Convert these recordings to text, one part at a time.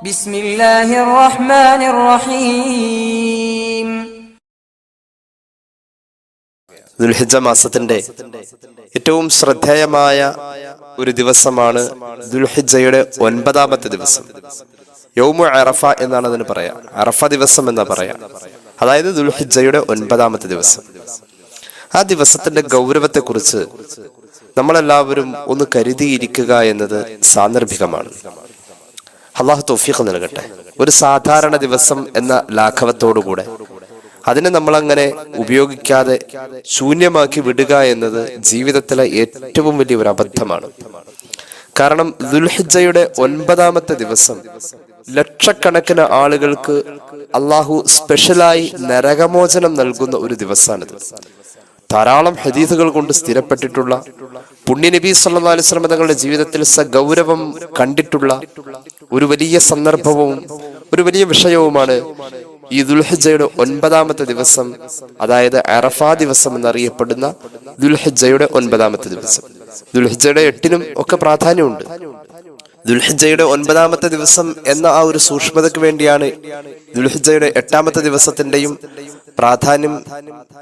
ബിസ്മില്ലാഹിർ റഹ്മാനിർ റഹീം ദുൽഹിജ മാസത്തിന്റെ ഏറ്റവും ശ്രദ്ധേയമായ ഒരു ദിവസമാണ് ദുൽഹിജയുടെ ഒൻപതാമത്തെ ദിവസം. യൗമു അറഫ എന്നാണ് അതിന് പറയാ. അറഫ ദിവസം എന്നാ പറയാ. അതായത് ദുൽഹിജയുടെ ഒൻപതാമത്തെ ദിവസം. ആ ദിവസത്തിന്റെ ഗൗരവത്തെക്കുറിച്ച് നമ്മളെല്ലാവരും ഒന്ന് കരുതിയിരിക്കുക എന്നത് സാന്ദർഭികമാണ്. അള്ളാഹു തൗഫീഖ് നൽകട്ടെ. ഒരു സാധാരണ ദിവസം എന്ന ലാഘവത്തോടുകൂടെ. അതിനെ നമ്മൾ അങ്ങനെ ഉപയോഗിക്കാതെ ശൂന്യമാക്കി വിടുക എന്നത് ജീവിതത്തിലെ ഏറ്റവും വലിയ ഒരു അബദ്ധമാണ്. കാരണം ദുൽഹിജയുടെ ഒൻപതാമത്തെ ദിവസം ലക്ഷക്കണക്കിന് ആളുകൾക്ക് അള്ളാഹു സ്പെഷ്യലായി നരകമോചനം നൽകുന്ന ഒരു ദിവസമാണിത്. ധാരാളം ഹദീസുകൾ കൊണ്ട് സ്ഥിരപ്പെട്ടിട്ടുള്ള പുണ്യ നബി സല്ലാ അലിസ്ലം തങ്ങളുടെ ജീവിതത്തിൽ സഗൗരവം കണ്ടിട്ടുള്ള ഒരു വലിയ സന്ദർഭവും ഒരു വലിയ വിഷയവുമാണ് ഈ ദുൽഹജയുടെ ഒൻപതാമത്തെ ദിവസം അതായത് അറഫാ ദിവസം എന്നറിയപ്പെടുന്ന ദുൽഹജയുടെ ഒൻപതാമത്തെ ദിവസം. ദുൽഹജയുടെ എട്ടിനും ഒക്കെ പ്രാധാന്യമുണ്ട്. ദുൽഹിജയുടെ ഒൻപതാമത്തെ ദിവസം എന്ന ആ ഒരു സൂക്ഷ്മതയ്ക്ക് വേണ്ടിയാണ് ദുൽഹിജയുടെ എട്ടാമത്തെ ദിവസത്തിന്റെയും പ്രാധാന്യം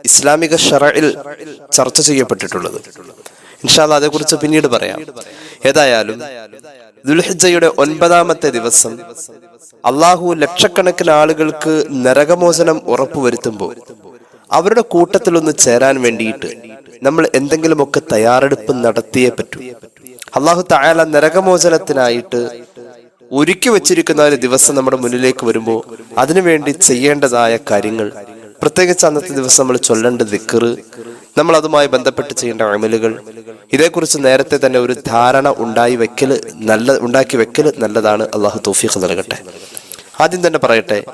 ഇസ്ലാമിക ഷറയിൽ ചർച്ച ചെയ്യപ്പെട്ടിട്ടുള്ളത്. ഇൻഷാല്ല അതേക്കുറിച്ച് പിന്നീട് പറയാം. ഏതായാലും ദുൽഹിജയുടെ ഒൻപതാമത്തെ ദിവസം അള്ളാഹു ലക്ഷക്കണക്കിന് ആളുകൾക്ക് നരകമോചനം ഉറപ്പുവരുത്തുമ്പോൾ അവരുടെ കൂട്ടത്തിൽ ഒന്ന് ചേരാൻ വേണ്ടിയിട്ട് നമ്മൾ എന്തെങ്കിലുമൊക്കെ തയ്യാറെടുപ്പ് നടത്തിയേ പറ്റൂ. അള്ളാഹു തായാല നരകമോചനത്തിനായിട്ട് ഒരുക്കി വെച്ചിരിക്കുന്ന ഒരു ദിവസം നമ്മുടെ മുന്നിലേക്ക് വരുമ്പോൾ അതിനുവേണ്ടി ചെയ്യേണ്ടതായ കാര്യങ്ങൾ പ്രത്യേകിച്ച് അന്നത്തെ ദിവസം നമ്മൾ ചൊല്ലേണ്ട ദിക്കറ് നമ്മൾ അതുമായി ബന്ധപ്പെട്ട് ചെയ്യേണ്ട അമലുകൾ ഇതേക്കുറിച്ച് നേരത്തെ തന്നെ ഒരു ധാരണ ഉണ്ടായി വെക്കൽ നല്ല ഉണ്ടാക്കി വെക്കൽ നല്ലതാണ്. അള്ളാഹു തോഫീഖ് നൽകട്ടെ. ആദ്യം തന്നെ പറയട്ടെ.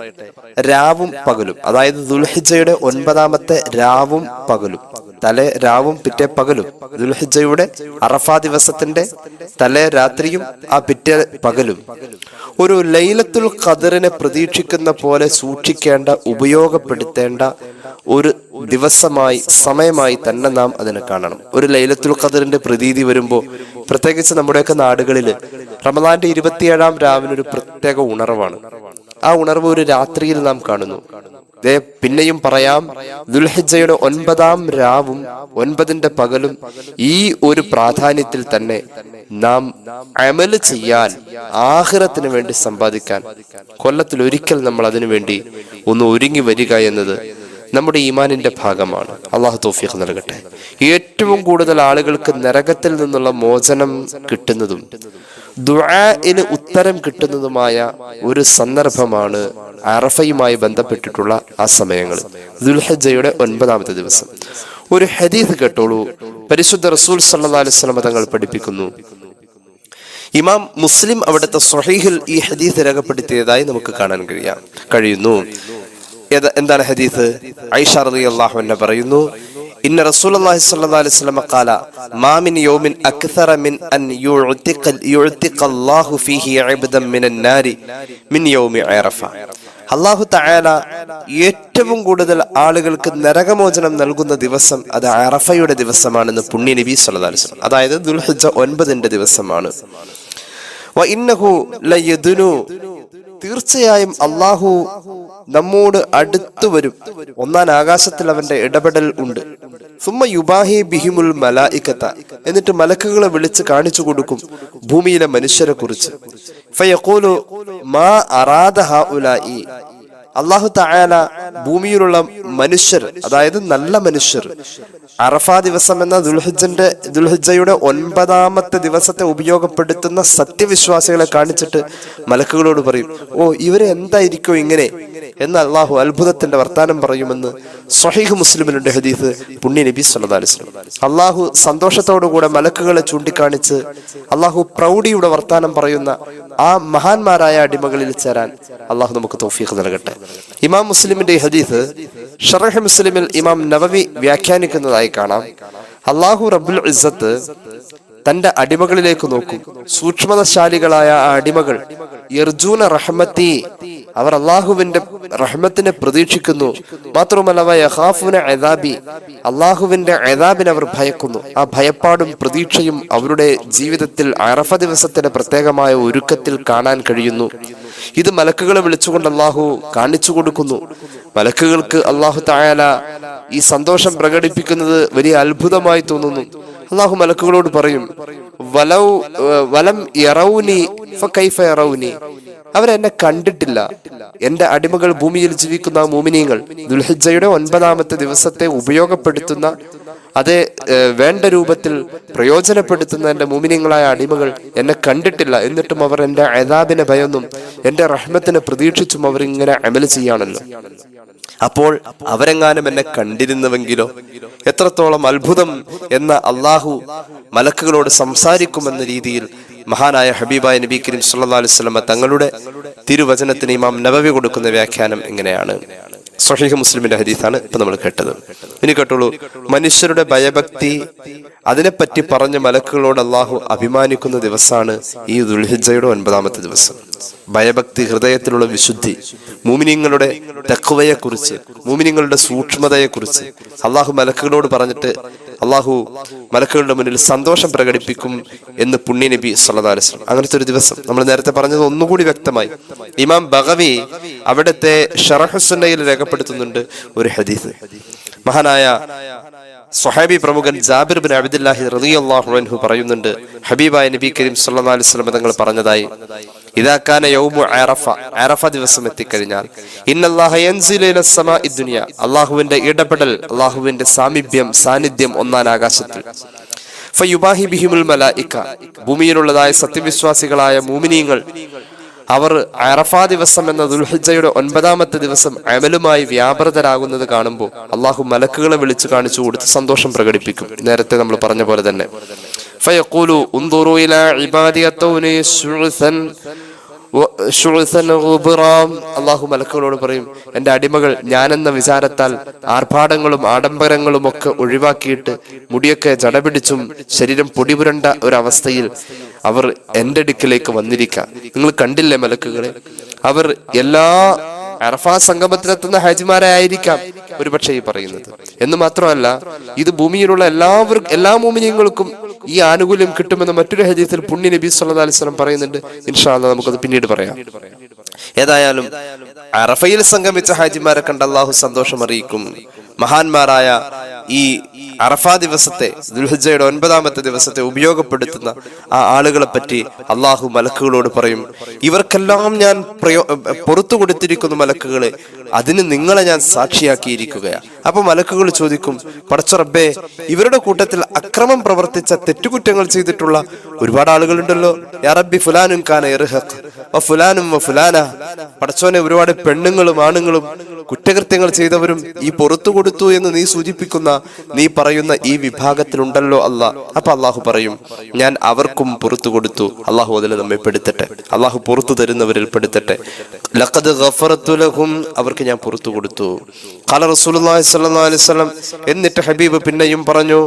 രാവും പകലും. അതായത് ദുൽഹിജയുടെ ഒൻപതാമത്തെ രാവും പകലും. തലേ രാവും പിറ്റേ പകലും. ദുൽഹിജയുടെ അറഫാ ദിവസത്തിന്റെ തലേ രാത്രിയും ആ പിറ്റേ പകലും. ഒരു ലൈലത്തുൽ ഖദറിനെ പ്രതീക്ഷിക്കുന്ന പോലെ സൂക്ഷിക്കേണ്ട ഉപയോഗപ്പെടുത്തേണ്ട ഒരു ദിവസമായി സമയമായി തന്നെ നാം അതിനെ കാണണം. ഒരു ലൈലത്തുൽ ഖദറിന്റെ പ്രതീതി വരുമ്പോൾ പ്രത്യേകിച്ച് നമ്മുടെയൊക്കെ നാടുകളിൽ റമദാന്റെ ഇരുപത്തിയേഴാം രാവിലെ ഒരു പ്രത്യേക ഉണർവാണ്. ആ ഉണർവ് ഒരു രാത്രിയിൽ നാം കാണുന്നു. ദേ പിന്നെയും പറയാം ദുൽഹിജയുടെ ഒൻപതാം രാവും ഒൻപതിന്റെ പകലും ഈ ഒരു പ്രാധാന്യത്തിൽ തന്നെ നാം അമൽ ചെയ്യാൻ ആഹ്റത്തിന് വേണ്ടി സമ്പാദിക്കാൻ കൊല്ലത്തിൽ ഒരിക്കൽ നമ്മൾ അതിനു വേണ്ടി ഒന്ന് ഒരുങ്ങി വരിക എന്നത് നമ്മുടെ ഈമാനിന്റെ ഭാഗമാണ്. അള്ളാഹു തോഫീഖ് നൽകട്ടെ. ഏറ്റവും കൂടുതൽ ആളുകൾക്ക് നരകത്തിൽ നിന്നുള്ള മോചനം കിട്ടുന്നതും ദുആന് ഉത്തരം കിട്ടുന്നതുമായ ഒരു സന്ദർഭമാണ് അറഫയുമായി ബന്ധപ്പെട്ടിട്ടുള്ള ആ സമയങ്ങൾ. ദുൽഹജയുടെ ഒൻപതാമത്തെ ദിവസം. ഒരു ഹദീസ് കേട്ടോളൂ. പരിശുദ്ധ റസൂൽ സല്ലാ അലിസ്ലാം തങ്ങൾ പഠിപ്പിക്കുന്നു. ഇമാം മുസ്ലിം അവിടുത്തെ സൊഹീഹിൽ ഈ ഹദീസ് രേഖപ്പെടുത്തിയതായി നമുക്ക് കാണാൻ കഴിയാം. കഴിയുന്നു. എന്താണ് ഹദീസ്? ഐഷ അൻഹ പറയുന്നു ഇന്ന റസൂലുള്ളാഹി സ്വല്ലല്ലാഹു അലൈഹി വസല്ലം കാല മാ മിൻ യൗമിൻ അക്സറ മിൻ അൻ യുഅ്തിഖ യുഅ്തിഖ അല്ലാഹു ഫീഹി അബ്ദൻ മിനൻ നാരി മിൻ യൗമി അറഫ. അള്ളാഹു തആല ഏറ്റവും കൂടുതൽ ആളുകൾക്ക് നരകമോചനം നൽകുന്ന ദിവസം അത് അറഫയുടെ ദിവസമാണെന്ന് പുണ്യ നബി സല്ലല്ലാഹു അലൈഹി വസല്ലം അതായത് ദുൽഹിജ്ജ ഒൻപതിന്റെ ദിവസമാണ്. തീർച്ചയായും അള്ളാഹു നമ്മോട് അടുത്തു വരും. ഒന്നാം ആകാശത്തിൽ അവന്റെ ഇടപെടൽ ഉണ്ട്. സുമ്മ യുബാഹി ബിഹിമുൽ മല ഇക്കത്ത എന്നിട്ട് മലക്കുകളെ വിളിച്ച് കാണിച്ചു കൊടുക്കും ഭൂമിയിലെ മനുഷ്യരെ കുറിച്ച്. മാ അള്ളാഹു തായാല ഭൂമിയിലുള്ള മനുഷ്യർ അതായത് നല്ല മനുഷ്യർ അറഫ ദിവസം എന്ന ദുൽഹിജന്റെ ദുൽഹിജയുടെ ഒൻപതാമത്തെ ദിവസത്തെ ഉപയോഗപ്പെടുത്തുന്ന സത്യവിശ്വാസികളെ കാണിച്ചിട്ട് മലക്കുകളോട് പറയും ഓ ഇവരെ എന്തായിരിക്കും ഇങ്ങനെ? എന്ന് അള്ളാഹു അത്ഭുതത്തിന്റെ വർത്താനം പറയുമെന്ന് സ്വഹീഹ് മുസ്ലിമിലുണ്ട് ഹദീഫ് പുണ്യ നബി സല്ലാസ്ലം അള്ളാഹു സന്തോഷത്തോടുകൂടെ മലക്കുകളെ ചൂണ്ടിക്കാണിച്ച് അള്ളാഹു പ്രൗഢിയുടെ വർത്താനം പറയുന്ന ആ മഹാന്മാരായ അടിമകളിൽ ചേരാൻ അള്ളാഹു നമുക്ക് തോഫീഖ് നൽകട്ടെ. ഇമാം മുസ്ലിമിന്റെ ഹദീസ് ഷറഹ് മുസ്ലിമിൽ ഇമാം നവവി വ്യാഖ്യാനിക്കുന്നതായി കാണാം. അള്ളാഹു റബ്ബുൽ ഇസത്ത് തന്റെ അടിമകളിലേക്ക് നോക്കും. സൂക്ഷ്മതശാലികളായ ആ അടിമകൾ അവർ അള്ളാഹുവിന്റെ റഹ്മത്തിനെ പ്രതീക്ഷിക്കുന്നു. അദാബി. അള്ളാഹുവിന്റെ അദാബിനെ അവർ ഭയക്കുന്നു. ആ ഭയപ്പാടും പ്രതീക്ഷയും അവരുടെ ജീവിതത്തിൽ അറഫ ദിവസത്തിന്റെ പ്രത്യേകമായ ഒരുക്കത്തിൽ കാണാൻ കഴിയുന്നു. ഇത് മലക്കുകളെ വിളിച്ചുകൊണ്ട് അള്ളാഹു കാണിച്ചു കൊടുക്കുന്നു. മലക്കുകൾക്ക് അള്ളാഹു തായാല ഈ സന്തോഷം പ്രകടിപ്പിക്കുന്നത് വലിയ അത്ഭുതമായി തോന്നുന്നു. അള്ളാഹു മലക്കുകളോട് പറയും വലൗ ഫകൈഫ യറൗനി. അവരെന്നെ കണ്ടിട്ടില്ല. എന്റെ അടിമകൾ ഭൂമിയിൽ ജീവിക്കുന്ന മൂമിനീങ്ങൾ ദുൽഹിജയുടെ ഒൻപതാമത്തെ ദിവസത്തെ ഉപയോഗപ്പെടുത്തുന്ന അതെ വേണ്ട രൂപത്തിൽ പ്രയോജനപ്പെടുത്തുന്ന എന്റെ മോമിനിയങ്ങളായ അടിമകൾ എന്നെ കണ്ടിട്ടില്ല. എന്നിട്ടും അവർ എന്റെ അതാബിനെ ഭയന്നും എന്റെ റഹ്മത്തിനെ പ്രതീക്ഷിച്ചും അവർ ഇങ്ങനെ അമൽ ചെയ്യാണല്ലോ. അപ്പോൾ അവരെങ്ങാനും എന്നെ കണ്ടിരുന്നുവെങ്കിലോ? എത്രത്തോളം അത്ഭുതം എന്ന അള്ളാഹു മലക്കുകളോട് സംസാരിക്കുമെന്ന രീതിയിൽ മഹാനായ ഹബീബായ നബി കരീം സല്ലാ അലൈഹി വസല്ലമ തങ്ങളുടെ തിരുവചനത്തിന് ഇമാം നബവി കൊടുക്കുന്ന വ്യാഖ്യാനം ഇങ്ങനെയാണ്. സഹീഹ് മുസ്ലിമിന്റെ ഹദീസാണ് ഇപ്പൊ നമ്മൾ കേട്ടത്. ഇനി കേട്ടുള്ളൂ മനുഷ്യരുടെ ഭയഭക്തി അതിനെപ്പറ്റി പറഞ്ഞ മലക്കുകളോട് അള്ളാഹു അഭിമാനിക്കുന്ന ദിവസമാണ് ഈ ദുൽഹിജയുടെ ഒൻപതാമത്തെ ദിവസം. ഭയഭക്തി ഹൃദയത്തിലുള്ള വിശുദ്ധി മൂമിനിങ്ങളുടെ തെക്കുവയെക്കുറിച്ച് മൂമിനിങ്ങളുടെ സൂക്ഷ്മതയെക്കുറിച്ച് അള്ളാഹു മലക്കുകളോട് പറഞ്ഞിട്ട് അള്ളാഹു മലക്കുകളുടെ മുന്നിൽ സന്തോഷം പ്രകടിപ്പിക്കും എന്ന് പുണ്യ നബി വസല്ലം. അങ്ങനത്തെ ഒരു ദിവസം നമ്മൾ നേരത്തെ പറഞ്ഞത് ഒന്നുകൂടി വ്യക്തമായി. ഇമാം ബഗവി അവിടുത്തെ ഷറഹുസുന്നയിൽ രേഖപ്പെടുത്തുന്നുണ്ട് ഒരു ഹദീസ്. മഹാനായ സ്വഹാബി പ്രമുഖൻ ജാബിർ ബിൻ അബ്ദുല്ലാഹി റളിയല്ലാഹു പറയുന്നുണ്ട് ഹബീബായ നബി കരീം സല്ലല്ലാഹു അലൈഹി വസല്ലം തങ്ങൾ പറഞ്ഞതായി ഇതാക്കാന യൗമു അറഫ അറഫ ദിവസം എത്തിക്കഴിഞ്ഞാൽ ഇന്നല്ലാഹ യൻസിലു ഇല സമാഇ അല്ലാഹുവിന്റെ ഇടപെടൽ അല്ലാഹുവിന്റെ സാമീപ്യം സാന്നിധ്യം ഒന്നാൻ ആകാശത്തിൽ. ഭൂമിയിലുള്ളതായ സത്യവിശ്വാസികളായ മൂമിനീങ്ങൾ അവർ അറഫാ ദിവസം എന്ന ദുൽഹിജയുടെ ഒൻപതാമത്തെ ദിവസം അമലുമായി വ്യാപൃതരാകുന്നത് കാണുമ്പോൾ അള്ളാഹു മലക്കുകളെ വിളിച്ചു കാണിച്ചു കൊടുത്ത് സന്തോഷം പ്രകടിപ്പിക്കും നേരത്തെ നമ്മൾ പറഞ്ഞ പോലെ തന്നെ ഫയഖൂലു ഇലാ. അള്ളാഹു മലക്കുകളോട് പറയും എന്റെ അടിമകൾ ഞാനെന്ന വിചാരത്താൽ ആർഭാടങ്ങളും ആഡംബരങ്ങളും ഒക്കെ ഒഴിവാക്കിയിട്ട് മുടിയൊക്കെ ജടപിടിച്ചും ശരീരം പൊടിപുരണ്ട ഒരവസ്ഥയിൽ അവർ എന്റെ അടുക്കിലേക്ക് വന്നിരിക്കുക നിങ്ങൾ കണ്ടില്ലേ മലക്കുകളെ? അവർ എല്ലാ അറഫാ സംഗമത്തിലെത്തുന്ന ഹാജിമാരായിരിക്കാം ഒരുപക്ഷെ ഈ പറയുന്നത്. എന്ന് മാത്രമല്ല ഇത് ഭൂമിയിലുള്ള എല്ലാവർക്കും എല്ലാ മോമിനിയങ്ങൾക്കും ഈ ആനുകൂല്യം കിട്ടുമെന്ന് മറ്റൊരു ഹദീസിൽ പുണ്യ നബി സല്ലല്ലാഹു അലൈഹി വസല്ലം പറയുന്നുണ്ട്. ഇൻഷാ അല്ലാഹ് നമുക്കത് പിന്നീട് പറയാം. ഏതായാലും അറഫയിൽ സംഗമിച്ച ഹാജിമാരെ കണ്ട അള്ളാഹു സന്തോഷം അറിയിക്കും മഹാന്മാരായ ഈ അറഫാ ദിവസത്തെ ദുൽഹജയുടെ ഒൻപതാമത്തെ ദിവസത്തെ ഉപയോഗപ്പെടുത്തുന്ന ആ ആളുകളെ പറ്റി അള്ളാഹു മലക്കുകളോട് പറയും ഇവർക്കെല്ലാം ഞാൻ പ്രയോ പുറത്തു കൊടുത്തിരിക്കുന്ന മലക്കുകളെ അതിന് നിങ്ങളെ ഞാൻ സാക്ഷിയാക്കിയിരിക്കുകയാണ് അപ്പൊ മലക്കുകൾ ചോദിക്കും പടച്ച റബ്ബേ ഇവരുടെ കൂട്ടത്തിൽ അക്രമം പ്രവർത്തിച്ച തെറ്റുകുറ്റങ്ങൾ ചെയ്തിട്ടുള്ള ഒരുപാട് ആളുകളുണ്ടല്ലോ. യാറബി ഫുലാനും കാന ഇർഹഖ് ഫുലാനും ഫുലാന. പടച്ചോനെ ഒരുപാട് പെണ്ണുങ്ങളും ആണുങ്ങളും കുറ്റകൃത്യങ്ങൾ ചെയ്തവരും ഈ പുറത്തു കൊടുത്തു എന്ന് നീ സൂചിപ്പിക്കുന്ന നീ പറയുന്ന ഈ വിഭാഗത്തിലുണ്ടല്ലോ അല്ല. അപ്പൊ അള്ളാഹു പറയും ഞാൻ അവർക്കും പുറത്തു കൊടുത്തു. അള്ളാഹു അതിൽ നമ്മെ പെടുത്തട്ടെ. അള്ളാഹു പുറത്തു തരുന്നവരിൽ പെടുത്തട്ടെ. ലഖദ് അവർക്ക് ഞാൻ പുറത്തു കൊടുത്തു. ഖാല റസൂൽ അലൈഹി വസല്ലം എന്നിട്ട് ഹബീബ് പിന്നെയും പറഞ്ഞു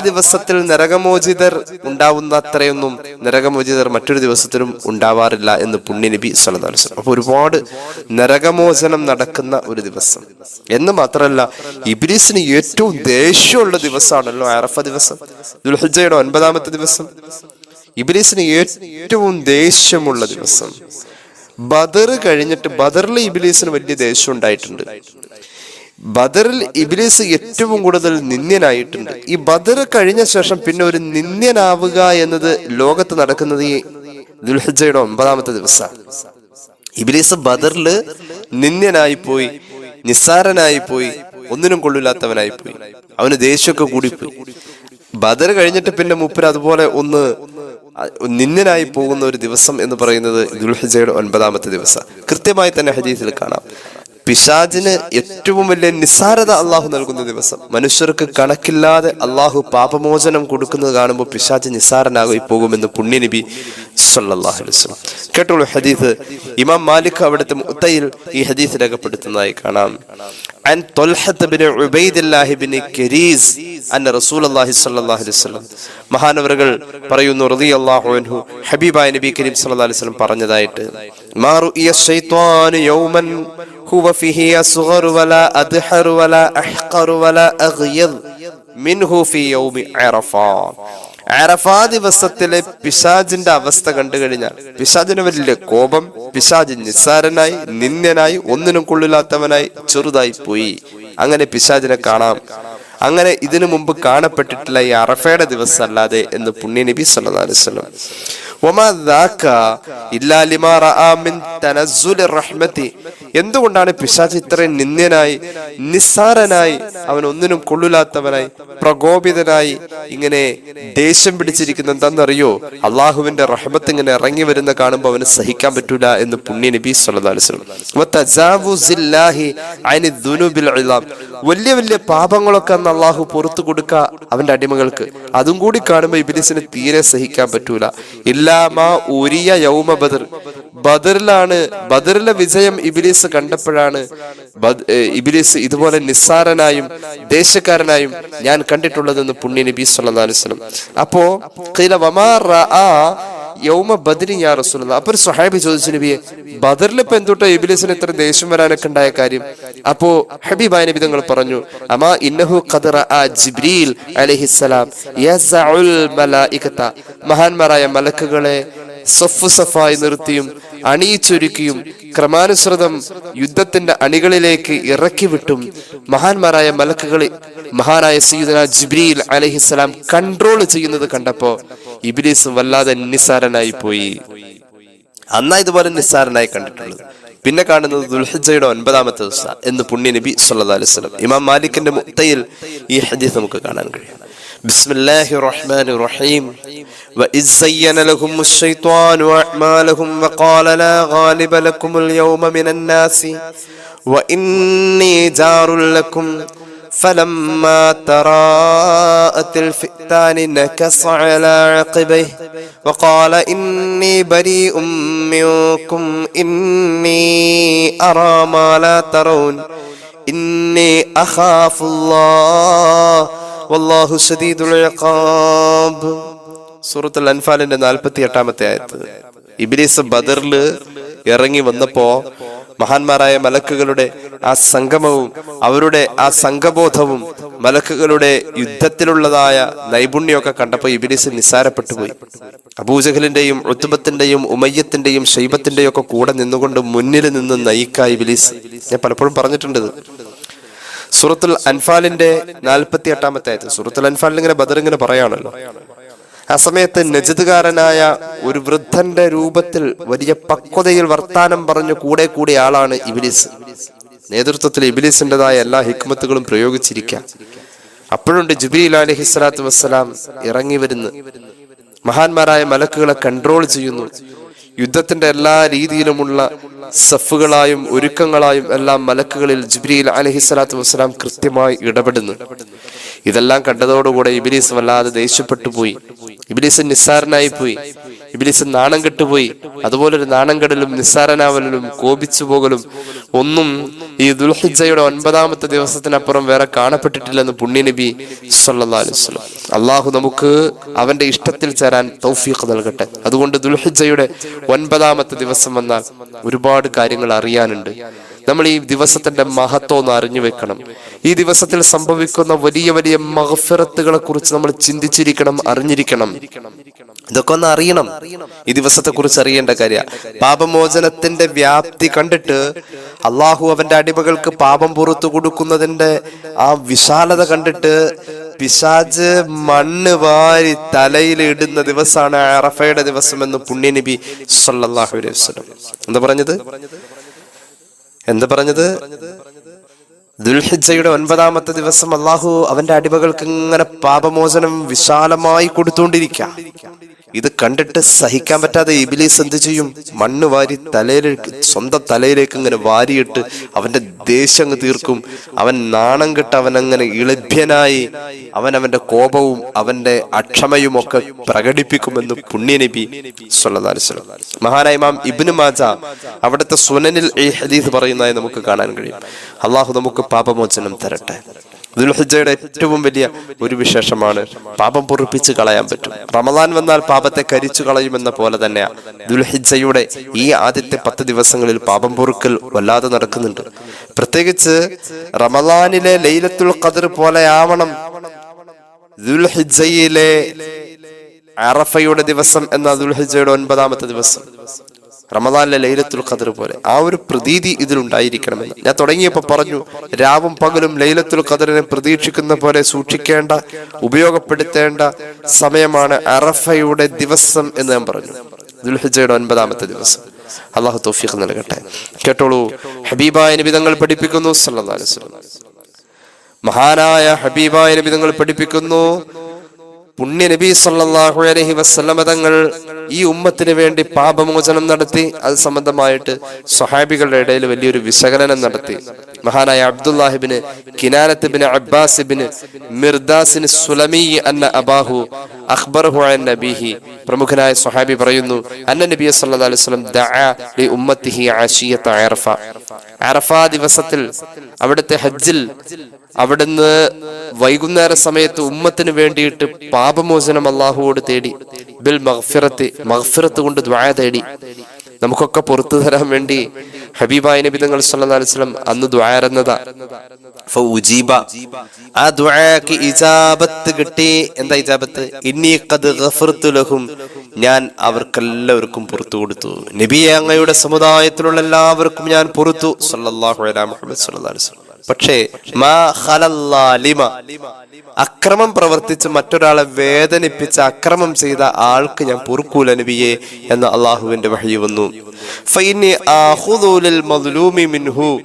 ദിവസത്തിൽ നരകമോചിതർ ഉണ്ടാവുന്ന അത്രയൊന്നും നരകമോചിതർ മറ്റൊരു ദിവസത്തിലും ഉണ്ടാവാറില്ല എന്ന് പുണ്യ നബി വസല്ലം. അപ്പൊ ഒരുപാട് നരകമോചനം നടക്കുന്ന ഒരു ദിവസം. എന്ന് മാത്രമല്ല ഇബ്ലീസിന് ഏറ്റവും ദേഷ്യമുള്ള ദിവസമാണല്ലോ അറഫ ദിവസം. ദുൽഹജയുടെ ഒൻപതാമത്തെ ദിവസം. ഇബ്ലീസിന് ഏറ്റവും ദേഷ്യമുള്ള ദിവസം. ബദർ കഴിഞ്ഞിട്ട് ബദറിൽ ഇബിലീസിന് വലിയ ദേഷ്യം ഉണ്ടായിട്ടുണ്ട്. ബദറിൽ ഇബിലീസ് ഏറ്റവും കൂടുതൽ നിന്ദ്യനായിട്ടുണ്ട്. ഈ ബദർ കഴിഞ്ഞ ശേഷം പിന്നെ ഒരു നിന്ദ്യനാവുക എന്നത് ലോകത്ത് നടക്കുന്നത് ഈ ദുൽഹജയുടെ ഒമ്പതാമത്തെ ദിവസമാണ്. ഇബിലീസ് ബദറിൽ നിന്ദ്യനായി പോയി നിസ്സാരനായി പോയി ഒന്നിനും കൊള്ളില്ലാത്തവനായി പോയി. അവന് ദേഷ്യമൊക്കെ കൂടിപ്പോയി. ബദർ കഴിഞ്ഞിട്ട് പിന്നെ മൂപ്പര് അതുപോലെ ഒന്ന് നിന്ദനായി പോകുന്ന ഒരു ദിവസം എന്ന് പറയുന്നത് ദുൽഹജയുടെ ഒൻപതാമത്തെ ദിവസം കൃത്യമായി തന്നെ ഹജീസിൽ കാണാം. പിശാജിന് ഏറ്റവും വലിയ നിസ്സാരത അള്ളാഹു നൽകുന്ന ദിവസം മനുഷ്യർക്ക് കണക്കില്ലാതെ അള്ളാഹു പാപമോചനം കൊടുക്കുന്നത് കാണുമ്പോൾ പിശാജ് നിസ്സാരനായി പോകുമെന്ന് പുണ്യനബി സല്ലല്ലാഹു അലൈഹി വസല്ലം കേട്ടോളൂ ഹദീസ് ഇമാം മാലിക് അവിടുത്തെ മുത്തയിൽ ഈ ഹദീസ് രേഖപ്പെടുത്തുന്നതായി കാണാം عن طلحة بن عبيد الله بن كريز أن رسول الله صلى الله عليه وسلم മഹാനവറുകൾ പറയുന്നു റളിയല്ലാഹു അൻഹു ഹബീബായ നബി കരീം സല്ലല്ലാഹു അലൈഹി വസല്ലം പറഞ്ഞതായിട്ട് മാ റുഇയ ശൈത്വാനു യൗമൻ منه ദിവസത്തിലെ പിശാജിന്റെ അവസ്ഥ കണ്ടു കഴിഞ്ഞാൽ പിശാജിന് വലിയ കോപം പിശാജ് നിസ്സാരനായി നിന്ദനായി ഒന്നിനും കൊള്ളില്ലാത്തവനായി ചെറുതായി പോയി. അങ്ങനെ പിശാജിനെ കാണാം. അങ്ങനെ ഇതിനു മുമ്പ് കാണപ്പെട്ടിട്ടില്ല ഈ അറഫയുടെ ദിവസം അല്ലാതെ എന്ന് പുണ്യനബി നബി സല്ലല്ലാഹു ഇല്ലാ എന്തുകൊണ്ടാണ് പിശാച് ഇത്രയും നിന്ദ്യനായി നിസ്സാരനായി അവൻ ഒന്നിനും കൊള്ളില്ലാത്തവനായി പ്രകോപിതനായി ഇങ്ങനെ ദേഷ്യം പിടിച്ചിരിക്കുന്ന എന്താണെന്നറിയോ? അള്ളാഹുവിന്റെ റഹ്മത്ത് ഇങ്ങനെ ഇറങ്ങി വരുന്ന കാണുമ്പോൾ അവന് സഹിക്കാൻ പറ്റൂല എന്ന് പുണ്യ നബി സ്വലതാലും വലിയ വലിയ പാപങ്ങളൊക്കെ അന്ന് അള്ളാഹു പുറത്തു കൊടുക്ക അവന്റെ അടിമകൾക്ക്. അതും കൂടി കാണുമ്പോൾ ഇബിലിസിന് തീരെ സഹിക്കാൻ പറ്റൂല. ഇല്ലാമാ ഉരിയ യൗമ ബദർ. ബദറിലാണ് ബദറിലെ വിജയം ഇബിലീസ് കണ്ടപ്പോഴാണ് ഇബിലീസ് ഇതുപോലെ നിസ്സാരനായും ദേശക്കാരനായും ഞാൻ കണ്ടിട്ടുള്ളതെന്ന് പുണ്യ നബി സല്ലല്ലാഹു അലൈഹി വസല്ലം. അപ്പോ ഖീല വമാ റആ യൗമ ബദരി യാ റസൂലുള്ള അപ്പൊ ഒരു സ്വഹാബി ചോദിച്ചു നബിയെ ബദറിൽ ഇപ്പൊ എന്തുട്ടോ ഇബിലിസിന് ഇത്ര ദേഷ്യം വരാനൊക്കെ ഉണ്ടായ കാര്യം? അപ്പോ ഹബീബായ നബി തങ്ങൾ പറഞ്ഞു അമാ ഇന്നഹു ഖദറ ആ ജിബ്രീൽ അലൈഹിസ്സലാം മഹാന്മാരായ മലക്കുകളെ സഫ് സഫായി നിർത്തിയും അണിയിച്ചൊരുക്കിയും ക്രമാനുസൃതം യുദ്ധത്തിന്റെ അണികളിലേക്ക് ഇറക്കി വിട്ടും മഹാന്മാരായ മലക്കുകളെ മഹാനായ സീദന ജിബ്രീൽ അലഹിസ്സലാം കൺട്രോൾ ചെയ്യുന്നത് കണ്ടപ്പോ ഇബിലീസ് വല്ലാതെ നിസ്സാരനായി പോയി അന്നാ ഇതുപോലെ നിസ്സാരനായി കണ്ടിട്ടുള്ളത് പിന്നെ കാണുന്നത് ദുൽഹിജയുടെ ഒൻപതാമത്തെ ദിവസം എന്ന് പുണ്യ നബി സല്ലല്ലാഹു അലൈഹി വസല്ലം ഇമാം മാലിക്കിന്റെ മുത്തയിൽ ഈ ഹദീസ് നമുക്ക് കാണാൻ കഴിയും بسم الله الرحمن الرحيم وإذ زين لهم الشيطان أعمالهم وقال لا غالب لكم اليوم من الناس وإني جار لكم فلما تراءت الفئتان نكص على عقبيه وقال إني بريء منكم إني أرى ما لا ترون إني أخاف الله والله شديد العقاب സൂറത്തുൽ അൻഫാലിന്റെ നാൽപ്പത്തി എട്ടാമത്തെ ആയത്ത് ഇബിലിസ് ബദറില് ഇറങ്ങി വന്നപ്പോ മഹാന്മാരായ മലക്കുകളുടെ ആ സംഗമവും അവരുടെ ആ സംഘബോധവും മലക്കുകളുടെ യുദ്ധത്തിലുള്ളതായ നൈപുണ്യമൊക്കെ കണ്ടപ്പോൾ ഇബിലിസ് നിസ്സാരപ്പെട്ടു പോയി. അബൂജഹലിന്റെയും ഒത്തുബത്തിന്റെയും ഉമയ്യത്തിന്റെയും ഷൈബത്തിന്റെയും ഒക്കെ കൂടെ നിന്നുകൊണ്ട് മുന്നിൽ നിന്ന് നയിക്ക ഇബിലിസ്. ഞാൻ പലപ്പോഴും പറഞ്ഞിട്ടുണ്ട് സുറത്തുൽ അൻഫാലിന്റെ നാൽപ്പത്തി എട്ടാമത്തെ ആയത് സൂറത്തുൽ അൻഫാലിൽ ഇങ്ങനെ ബദർ ഇങ്ങനെ പറയാണല്ലോ. ആ സമയത്ത് നജിതുകാരനായ ഒരു വൃദ്ധന്റെ രൂപത്തിൽ വലിയ പക്വതയിൽ വർത്താനം പറഞ്ഞു കൂടെ കൂടിയ ആളാണ് ഇബിലിസ്. നേതൃത്വത്തിൽ ഇബിലിസിന്റെതായ എല്ലാ ഹിക്മത്തുകളും പ്രയോഗിച്ചിരിക്കാം. അപ്പോഴുണ്ട് ജുബീൽ അലഹിസ്ലാത്തു വസ്സലാം ഇറങ്ങി വരുന്നു. മഹാന്മാരായ മലക്കുകളെ കൺട്രോൾ ചെയ്യുന്നു. യുദ്ധത്തിന്റെ എല്ലാ രീതിയിലുമുള്ള സഫുകളായും ഒരുക്കങ്ങളായും എല്ലാം മലക്കുകളിൽ ജിബ്രീൽ അലഹി സ്വലാത്തു വസ്സലാം കൃത്യമായി ഇടപെടുന്നു. ഇതെല്ലാം കണ്ടതോടുകൂടെ ഇബിലീസ് വല്ലാതെ ദേഷ്യപ്പെട്ടു പോയി. ഇബിലീസ് നിസ്സാരനായി പോയി. ഇബിലീസ് നാണം കെട്ടുപോയി. അതുപോലെ ഒരു നാണം കെടലും നിസ്സാരനാവലും കോപിച്ചു പോകലും ഒന്നും ഈ ദുൽഹിജയുടെ ഒൻപതാമത്തെ ദിവസത്തിനപ്പുറം വേറെ കാണപ്പെട്ടിട്ടില്ലെന്ന് പുണ്യനബി വസല്ലം. അള്ളാഹു നമുക്ക് അവന്റെ ഇഷ്ടത്തിൽ ചേരാൻ തൗഫീഖ് നൽകട്ടെ. അതുകൊണ്ട് ദുൽഹിജയുടെ ഒൻപതാമത്തെ ദിവസം വന്നാൽ ഒരുപാട് കാര്യങ്ങൾ അറിയാനുണ്ട്. നമ്മൾ ഈ ദിവസത്തിന്റെ മഹത്വം ഒന്ന് അറിഞ്ഞു വെക്കണം. ഈ ദിവസത്തിൽ സംഭവിക്കുന്ന വലിയ വലിയ മഹഫിറത്തുകളെ കുറിച്ച് നമ്മൾ ചിന്തിച്ചിരിക്കണം അറിഞ്ഞിരിക്കണം. ഇതൊക്കെ ഒന്ന് അറിയണം. ഈ ദിവസത്തെ കുറിച്ച് അറിയേണ്ട കാര്യ പാപമോചനത്തിന്റെ വ്യാപ്തി കണ്ടിട്ട് അള്ളാഹു അവന്റെ അടിമകൾക്ക് പാപം പുറത്തു കൊടുക്കുന്നതിന്റെ ആ വിശാലത കണ്ടിട്ട് പിശാജ് മണ്ണ് വാരി തലയിൽ ഇടുന്ന ദിവസമാണ് അറഫയുടെ ദിവസം എന്ന് പുണ്യനബി സല്ലാഹു അലൈഹി വസ്ലം എന്താ പറഞ്ഞത്? എന്താ പറഞ്ഞത്? ദുൽഹിജയുടെ ഒൻപതാമത്തെ ദിവസം അള്ളാഹു അവന്റെ അടിമകൾക്ക് ഇങ്ങനെ പാപമോചനം വിശാലമായി കൊടുത്തുകൊണ്ടിരിക്കുക ഇത് കണ്ടിട്ട് സഹിക്കാൻ പറ്റാതെ ഇബിലീസ് എന്ത് ചെയ്യും? മണ്ണ് വാരി തലയിലേക്ക് സ്വന്തം തലയിലേക്ക് ഇങ്ങനെ വാരിയിട്ട് അവന്റെ ദേഷ്യം അങ്ങ് തീർക്കും. അവൻ നാണം കെട്ട് അവൻ അങ്ങനെ ഇളഭ്യനായി. അവൻ അവന്റെ കോപവും അവന്റെ അക്ഷമയും ഒക്കെ പ്രകടിപ്പിക്കുമെന്ന് പുണ്യനബി വസല്ലം. മഹാനായ ഇമാം ഇബ്നു മാജ അവിടുത്തെ സുനനിൽ ഈ ഹദീസ് പറയുന്നതായി നമുക്ക് കാണാൻ കഴിയും. അള്ളാഹു നമുക്ക് പാപമോചനം തരട്ടെ. ദുൽഹിജയുടെ ഏറ്റവും വലിയ ഒരു വിശേഷമാണ് പാപം പൊറുപ്പിച്ച് കളയാൻ പറ്റും. റമദാൻ വന്നാൽ പാപത്തെ കരിച്ചു കളയുമെന്ന പോലെ തന്നെയാ ദുൽഹിജയുടെ ഈ ആദ്യത്തെ പത്ത് ദിവസങ്ങളിൽ പാപം പൊറുക്കൽ വല്ലാതെ നടക്കുന്നുണ്ട്. പ്രത്യേകിച്ച് റമദാനിലെ ലൈലത്തുൽ ഖദർ പോലെ ആവണം ദുൽഹിജയിലെ അറഫയുടെ ദിവസം എന്ന ദുൽഹിജയുടെ ഒൻപതാമത്തെ ദിവസം. റമദാനിലെ ലൈലത്തുൽ ഖദർ പോലെ. ആ ഒരു പ്രതീതി ഇതിലുണ്ടായിരിക്കണമെന്ന്. ഞാൻ തുടങ്ങിയപ്പോൾ പറഞ്ഞു രാവും പകലും ലൈലത്തുൽ ഖദറിനെ പ്രതീക്ഷിക്കുന്ന പോലെ സൂക്ഷിക്കേണ്ട ഉപയോഗപ്പെടുത്തേണ്ട സമയമാണ് അറഫയുടെ ദിവസം എന്ന് ഞാൻ പറഞ്ഞു. ദുൽഹിജയുടെ ഒൻപതാമത്തെ ദിവസം. അള്ളാഹു തൗഫീഖ് നൽകട്ടെ. കേട്ടോളൂ ഹബീബായ നിബിതങ്ങൾ പഠിപ്പിക്കുന്നു സല്ലല്ലാഹു അലൈഹി വസല്ലം. മഹാനായ ഹബീബായ നിബിതങ്ങൾ പഠിപ്പിക്കുന്നു പുണ്യ നബി സല്ലാഹു അലഹി വസല്ലമ തങ്ങൾ ഈ ഉമ്മത്തിന് വേണ്ടി പാപമോചനം നടത്തി അത് സംബന്ധമായിട്ട് സ്വഹാബികളുടെ ഇടയിൽ വലിയൊരു വിശകലനം നടത്തി. മഹാനായ അബ്ദുല്ലാഹിബിന് കിനാനത്തിബിന് അബ്ബാസിബിന് മിർദാസിന് സുലമി അന്ന അബാഹു അഖ്ബറഹു അൻ നബിഹി. പ്രമുഖനായ സ്വഹാബി പറയുന്നു അന്ന നബി സല്ലല്ലാഹു അലൈഹി വസല്ലം ദഅ ലി ഉമ്മത്തിഹി അറഫ ദിവസത്തിൽ അവിടുത്തെ ഹജ്ജിൽ അവിടുന്ന് വൈകുന്നേര സമയത്ത് ഉമ്മത്തിന് വേണ്ടിയിട്ട് പാപമോചനം അള്ളാഹുവോട് തേടി ബിൽ മഹ്ഫിറത്ത് മഗ്ഫിറത്ത് കൊണ്ട് ദ്വായ തേടി. നമുക്കൊക്കെ പുറത്തു തരാൻ വേണ്ടി ഹബീബായ നബി തങ്ങൾ സല്ലാസ്ലം അന്ന് ദ്വായറന്നതാ ആ ദുആക്ക് ഇജാബത്ത് കിട്ടി. എന്താ ഇജാബത്ത്? ഇന്നി ഗഫർതു ലഹും. ഞാൻ അവർക്കെല്ലാവർക്കും പുറത്തു കൊടുത്തു. നബി അങ്ങയുടെ സമുദായത്തിലുള്ള എല്ലാവർക്കും ഞാൻ പുറത്തു. സല്ലാഹു അലൈഹി മുഹമ്മദ് സല്ലാസ്ലം പക്ഷേ മാ അക്രമം പ്രവർത്തിച്ച് മറ്റൊരാളെ വേദനിപ്പിച്ച അക്രമം ചെയ്ത ആൾക്ക് ഞാൻ പൊറുക്കൂല നബിയെ എന്ന അള്ളാഹുവിന്റെ വഴി വന്നു. മിൻഹു.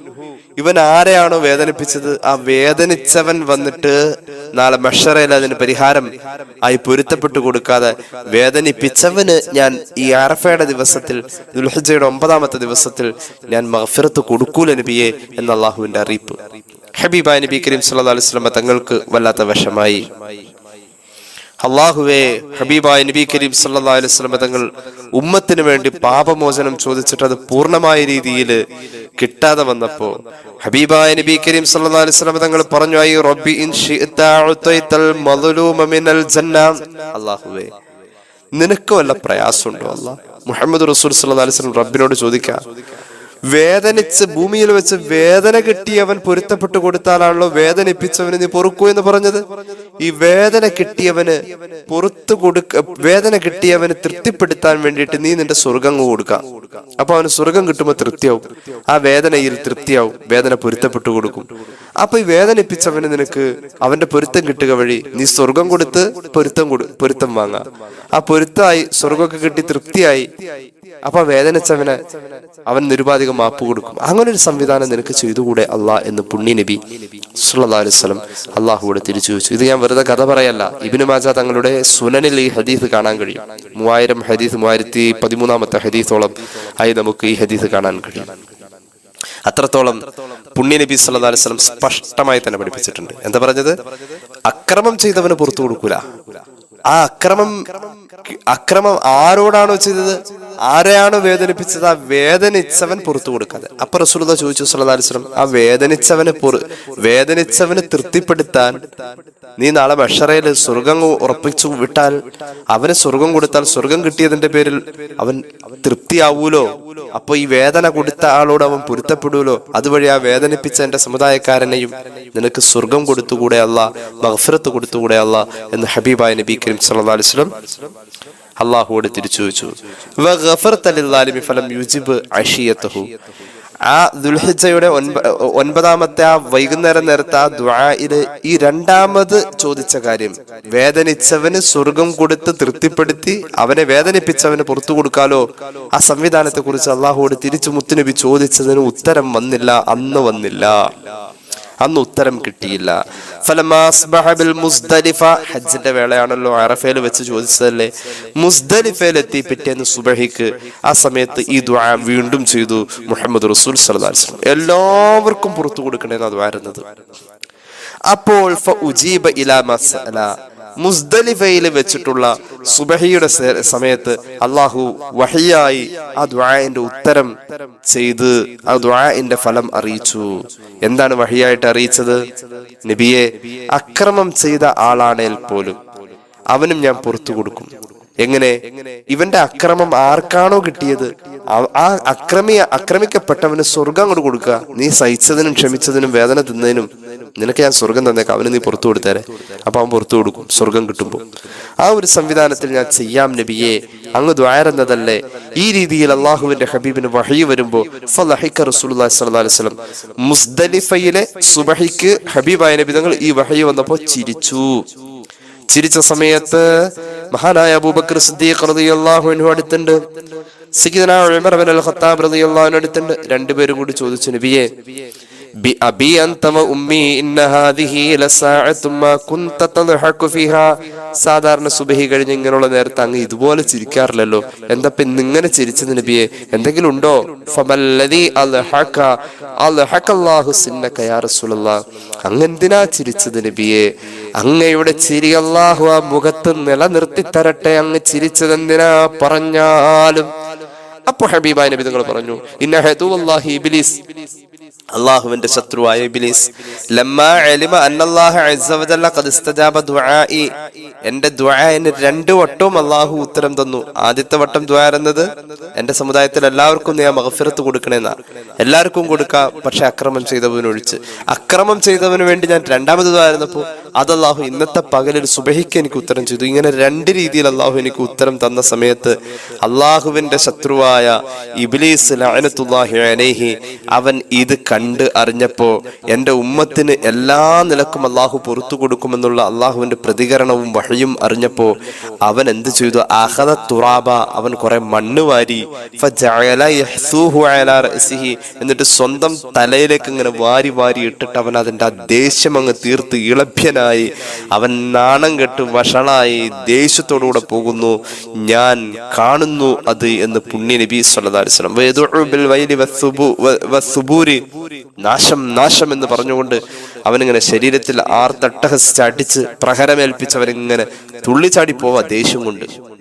ഇവൻ ആരെയാണോ വേദനിപ്പിച്ചത്? ആ വേദനിച്ചവൻ വന്നിട്ട് നാളെ മഷറയിൽ അതിന് പരിഹാരം ആയി പൊരുത്തപ്പെട്ടു കൊടുക്കാതെ വേദനിപ്പിച്ചവന് ഞാൻ ഈ അറഫയുടെ ദിവസത്തിൽ ദുൽഹജയുടെ ഒമ്പതാമത്തെ ദിവസത്തിൽ ഞാൻ മഹഫിറത്ത് കൊടുക്കൂല നബിയെ എന്ന അള്ളാഹുവിന്റെ അറിയിപ്പ്. ഹബീബ നബി കരീം സല്ലാ അലൈഹി വസല്ലം തങ്ങൾക്ക് വല്ലാത്ത വശമായി അള്ളാഹുവേ ഹബീബായ നബി കരീം സല്ലല്ലാഹു അലൈഹി വസല്ലം തങ്ങൾ ഉമ്മത്തിന് വേണ്ടി പാപമോചനം ചോദിച്ചിട്ട് അത് പൂർണമായ രീതിയിൽ കിട്ടാതെ വന്നപ്പോ ഹബീബായ നബി കരീം സല്ലല്ലാഹു അലൈഹി വസല്ലം തങ്ങൾ പറഞ്ഞു ഐ റബ്ബി അള്ളാഹുവേ നിനക്ക് വല്ല പ്രയാസമുണ്ടോ? അല്ല മുഹമ്മദ് റസൂൽ സല്ലാസ്ലം അലൈഹി വസല്ലം റബ്ബിനോട് ചോദിക്കാം വേദനിച്ച് ഭൂമിയിൽ വെച്ച് വേദന കിട്ടി അവൻ പൊരുത്തപ്പെട്ടു കൊടുത്താലാണല്ലോ വേദനിപ്പിച്ചവന് നീ പൊറുക്കൂ എന്ന് പറഞ്ഞത്. ഈ വേദന കിട്ടിയവന് പുറത്തു കൊടുക്ക വേദന കിട്ടിയവന് തൃപ്തിപ്പെടുത്താൻ വേണ്ടിയിട്ട് നീ നിന്റെ സ്വർഗം കൊടുക്കാം. അപ്പൊ അവന് സ്വർഗം കിട്ടുമ്പോൾ തൃപ്തിയാവും. ആ വേദനയിൽ തൃപ്തിയാവും. വേദന പൊരുത്തപ്പെട്ടു കൊടുക്കും. അപ്പൊ ഈ വേദനിപ്പിച്ചവന് നിനക്ക് അവന്റെ പൊരുത്തം കിട്ടുക വഴി നീ സ്വർഗം കൊടുത്ത് പൊരുത്തം കൊടു പൊരുത്തം വാങ്ങാം. ആ പൊരുത്തമായി സ്വർഗമൊക്കെ കിട്ടി തൃപ്തിയായി. അപ്പൊ വേദനിച്ചവന് അവൻ നിരുപാധികം മാപ്പ് കൊടുക്കും. അങ്ങനെ ഒരു സംവിധാനം നിനക്ക് ചെയ്തുകൂടെ അള്ളാഹ് എന്ന് പുണ്യ നബി സുല്ലാ അലൈഹി വസല്ലം അള്ളാഹുവിടെ തിരിച്ചു ചോദിച്ചു. ഇത് ഞാൻ വെറുതെ കഥ പറയല്ല. ഇബിനു മാജ തങ്ങളുടെ സുനനിൽ ഈ ഹദീസ് കാണാൻ കഴിയും. മൂവായിരം ഹദീസ് മൂവായിരത്തി പതിമൂന്നാമത്തെ ഹദീസോളം ആയി നമുക്ക് ഈ ഹദീസ് കാണാൻ കഴിയും. അത്രത്തോളം പുണ്യ നബി സല്ലല്ലാഹു അലൈഹി വസല്ലം സ്പഷ്ടമായി തന്നെ പഠിപ്പിച്ചിട്ടുണ്ട്. എന്താ പറഞ്ഞത്? അക്രമം ചെയ്തവന് പുറത്തു കൊടുക്കൂല. ആ അക്രമം അക്രമം ആരോടാണോ ചെയ്തത്? ആരെയാണോ വേദനിപ്പിച്ചത്? ആ വേദനിച്ചവൻ പുറത്തു കൊടുക്കാതെ. അപ്പൊ റസൂലുള്ളാഹി ചോദിച്ചു സുലതാലിസ്ലം ആ വേദനിച്ചവനെ പുറ വേദനിച്ചവനെ തൃപ്തിപ്പെടുത്താൻ നീ നാളെ മഷറയിൽ സ്വർഗം ഉറപ്പിച്ചു വിട്ടാൽ അവന് സ്വർഗം കൊടുത്താൽ സ്വർഗം കിട്ടിയതിന്റെ പേരിൽ അവൻ തൃപ്തിയാവൂലോ? അപ്പൊ ഈ വേദന കൊടുത്ത ആളോട് അവൻ പൊരുത്തപ്പെടൂലോ? അതുവഴി ആ വേദനിപ്പിച്ച എന്റെ സമുദായക്കാരനെയും നിനക്ക് സ്വർഗം കൊടുത്തുകൂടെ അല്ല മഹഫിറത്ത് കൊടുത്തുകൂടെ അല്ല എന്ന് ഹബീബായ നബി കരീം സല്ലാസ്ലം അള്ളാഹുവോട് തിരിച്ചു ചോദിച്ചു ആ ദുൽഹിജയുടെ ഒൻപ ഒൻപതാമത്തെ ആ വൈകുന്നേരം നേരത്തെ ആ ദ്വായിൽ ഈ രണ്ടാമത് ചോദിച്ച കാര്യം വേദനിച്ചവന് സ്വർഗം കൊടുത്ത് തൃപ്തിപ്പെടുത്തി അവനെ വേദനിപ്പിച്ചവന് പുറത്തു കൊടുക്കാലോ? ആ സംവിധാനത്തെ കുറിച്ച് അള്ളാഹുവോട് തിരിച്ചു മുത്തുനബി ചോദിച്ചതിന് ഉത്തരം വന്നില്ല അന്ന് വന്നില്ല. അന്ന് ഉത്തരം കിട്ടിയില്ല. മുസ്ദലിഫ. ഹജ്ജിന്റെ വേളയാണല്ലോ അറഫയിൽ വെച്ച് ചോദിച്ചതല്ലേ? മുസ്ദലിഫയിൽ എത്തി പിറ്റേന്ന് സുബഹിക്ക് ആ സമയത്ത് ഈ ദുആ വീണ്ടും ചെയ്തു മുഹമ്മദ് റസൂൽ വസല്ലം. എല്ലാവർക്കും പുറത്തു കൊടുക്കണേന്ന് അത് വരുന്നത്. അപ്പോൾ ഉജീബ ഇലാ മുസ്ദലിഫയിൽ വെച്ചിട്ടുള്ള സുബഹിയുടെ സമയത്ത് അള്ളാഹു വഹിയായി ആ ദ്വായന്റെ ഉത്തരം ചെയ്ത് ആ ദ്വായന്റെ ഫലം അറിയിച്ചു. എന്താണ് വഹിയായിട്ട് അറിയിച്ചത്? നബിയെ അക്രമം ചെയ്ത ആളാണേൽ പോലും അവനും ഞാൻ പുറത്തു കൊടുക്കും. എങ്ങനെ? ഇവന്റെ അക്രമം ആർക്കാണോ കിട്ടിയത്? ആ- അക്രമി അക്രമിക്കപ്പെട്ടവന് സ്വർഗം അങ്ങോട്ട് കൊടുക്കുക നീ സഹിച്ചതിനും ക്ഷമിച്ചതിനും വേദന തിന്നതിനും നിനക്ക് ഞാൻ സ്വർഗം തന്നേക്കാം. അവന് നീ പുറത്തു കൊടുത്തേരെ. അപ്പൊ അവൻ പുറത്തു കൊടുക്കും സ്വർഗം കിട്ടുമ്പോൾ ആ ഒരു സംവിധാനത്തിൽ ഞാൻ ചെയ്യാം നബിയെ. അങ്ങ് ദ്വാരെന്നതല്ലേ ഈ രീതിയിൽ അള്ളാഹുവിന്റെ ഹബീബിന് വഹി വരുമ്പോ ഫലഹിക്ക റസൂലുള്ളാഹി സ്വല്ലല്ലാഹു അലൈഹി വസല്ലം മുസ്ദലിഫയിലെ സുബഹിക്ക് ഹബീബായ നബി തങ്ങൾ ഈ വഹി വന്നപ്പോ ചിരിച്ചു. ചിരിച്ച സമയത്ത് മഹാനായ അബൂബക്കർ സിദ്ദീഖ് റളിയല്ലാഹു അടുത്തുണ്ട്. സയ്യിദന ഉമർ അൽ ഖത്താബ് റളിയല്ലാഹു അടുത്തുണ്ട്. രണ്ടുപേരും കൂടി ചോദിച്ചു നബിയെ അൻത വ ഉമ്മി ഇന്ന ഹാദിഹി ലസാഅത്തു മാ കുൻത തദ്ഹകു ഫീഹാ. സാധാരണ സുബഹി കഴിഞ്ഞ് ഇങ്ങനെയുള്ള നേരത്ത് അങ്ങ് ഇതുപോലെ ചിരിക്കാറില്ലല്ലോ. എന്താ പിന്നെ ഇങ്ങനെ ചിരിച്ച നബിയെ? എന്തെങ്കിലും ഉണ്ടോ? ഫമല്ലദി അൽഹക അൽഹക അല്ലാഹു സിന്നക യാ റസൂലല്ലാഹ് അങ്ങ് എന്തിനാ ചിരിച്ചത് നബിയെ? അങ്ങയുടെ ചിരി അല്ലാഹു ആ മുഖത്ത് നിലനിർത്തി തരട്ടെ. അങ്ങ് ചിരിച്ചത് എന്തിനാ പറഞ്ഞാലും. അപ്പൊ ഹബീബായ നബി നിങ്ങൾ പറഞ്ഞു ഇന്ന ഹദുവല്ലാഹി ഇബ്ലീസ്. അള്ളാഹുവിന്റെ ശത്രുവായ ദുആഇ. എന്റെ ദ്വായന് രണ്ട് വട്ടവും അള്ളാഹു ഉത്തരം തന്നു. ആദ്യത്തെ വട്ടം ദുആ എന്നത് എന്റെ സമുദായത്തിൽ എല്ലാവർക്കും ഞാൻ മഹഫിറത്ത് കൊടുക്കണേന്നാ. എല്ലാവർക്കും കൊടുക്കാം പക്ഷെ അക്രമം ചെയ്തവനൊഴിച്ച്. അക്രമം ചെയ്തവന് വേണ്ടി ഞാൻ രണ്ടാമത് ദുആ ആയിരുന്നപ്പോ അത് അള്ളാഹു ഇന്നത്തെ പകലിൽ സുബഹിക്ക് എനിക്ക് ഉത്തരം ചെയ്തു ഇങ്ങനെ രണ്ട് രീതിയിൽ അള്ളാഹു എനിക്ക് ഉത്തരം തന്ന സമയത്ത് അള്ളാഹുവിന്റെ ശത്രുവായ ഇബ്ലീസ് ലഅനത്തുല്ലാഹി അലൈഹി അവൻ ഇത് കണ്ട് അറിഞ്ഞപ്പോ എന്റെ ഉമ്മത്തിന് എല്ലാ നിലക്കും അള്ളാഹു പുറത്തു കൊടുക്കുമെന്നുള്ള അള്ളാഹുവിന്റെ പ്രതികരണവും വഴിയും അറിഞ്ഞപ്പോ അവൻ എന്ത് ചെയ്തു അഹദ തുറാബ അവൻ കുറെ മണ്ണ് വാരി. എന്നിട്ട് സ്വന്തം തലയിലേക്ക് ഇങ്ങനെ വാരി വാരി ഇട്ടിട്ട് അവൻ അതിന്റെ ആ ദേഷ്യം അങ്ങ് തീർത്ത് ഇളഭ്യനായി അവൻ നാണം കെട്ട് വഷളായി ദേഷ്യത്തോടുകൂടെ പോകുന്നു. ഞാൻ കാണുന്നു അത് എന്ന് പുണ്യ നബി സ്വലതാരി നാശം നാശം എന്ന് പറഞ്ഞുകൊണ്ട് അവനിങ്ങനെ ശരീരത്തിൽ ആർത്തട്ടഹസിച്ച് അടിച്ച് പ്രഹരമേൽപ്പിച്ച് അവനിങ്ങനെ തുള്ളിച്ചാടി പോവാ ദേഷ്യം കൊണ്ട്.